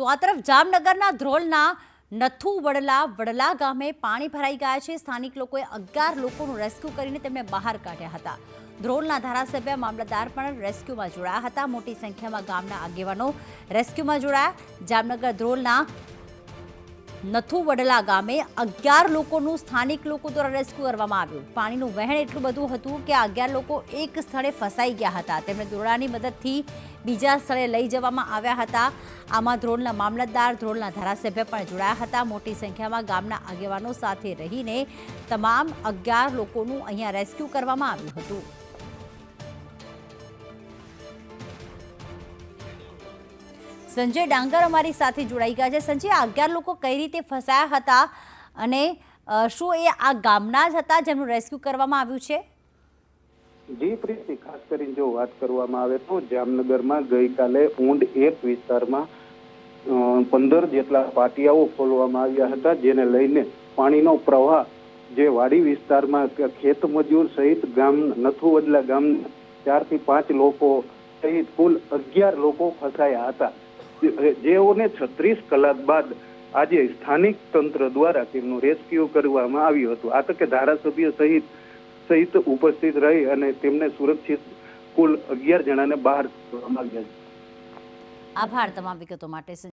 તો આ તરફ જામનગરના ધ્રોલના નથુ વડલા વડલા ગામે પાણી ભરાઈ ગયા છે. સ્થાનિક લોકોએ અગિયાર લોકોનું રેસ્ક્યુ કરીને તેમને બહાર કાઢ્યા હતા. ધ્રોલના ધારાસભ્ય મામલતદાર પણ રેસ્ક્યુમાં જોડાયા હતા. મોટી સંખ્યામાં ગામના આગેવાનો રેસ્ક્યુમાં જોડાયા. જામનગર ધ્રોલના નથુ વડલા ગામે અગિયાર લોકોનું સ્થાનિક લોકો દ્વારા રેસ્ક્યુ કરવામાં આવ્યું. પાણીનું વહેણ એટલું બધું હતું કે અગિયાર લોકો એક સ્થળે ફસાઈ ગયા હતા. તેમણે દોરડાની મદદથી બીજા સ્થળે લઈ જવામાં આવ્યા હતા. આમાં ધ્રોલના મામલતદાર, ધ્રોલના ધારાસભ્ય પણ જોડાયા હતા. મોટી સંખ્યામાં ગામના આગેવાનો સાથે રહીને તમામ અગિયાર લોકોનું અહીંયા રેસ્ક્યુ કરવામાં આવ્યું હતું. સંજય ડાંગર અમારી સાથે જોડાઈ ગયા છે. સંજય, અગિયાર લોકો કઈ રીતે ફસાયા હતા અને શું એ આ ગામના જ હતા જેમનું રેસ્ક્યુ કરવામાં આવ્યું છે? જી, પ્રીતિ, ખાસ કરીને જો વાત કરવામાં આવે તો જામનગરમાં ગઈકાલે ઊંડ એક વિસ્તારમાં પંદર જેટલા પાટિયાઓ ખોલવામાં આવ્યા હતા, જેને લઈને પાણીનો પ્રવાહ જે વાડી વિસ્તારમાં ખેત મજૂર સહિત ગામ નથુવડલા ગામ ચારથી પાંચ લોકો સહિત કુલ અગિયાર લોકો ફસાયા હતા. જેઓને છત્રીસ કલાક બાદ આજે સ્થાનિક તંત્ર દ્વારા તેમનું રેસ્ક્યુ કરવામાં આવ્યું હતું. આ તકે ધારાસભ્ય સહિત સહિત ઉપસ્થિત રહી અને તેમને સુરક્ષિત કુલ અગિયાર જણાને બહાર આવ્યા આભાર તમામ વિગતો માટે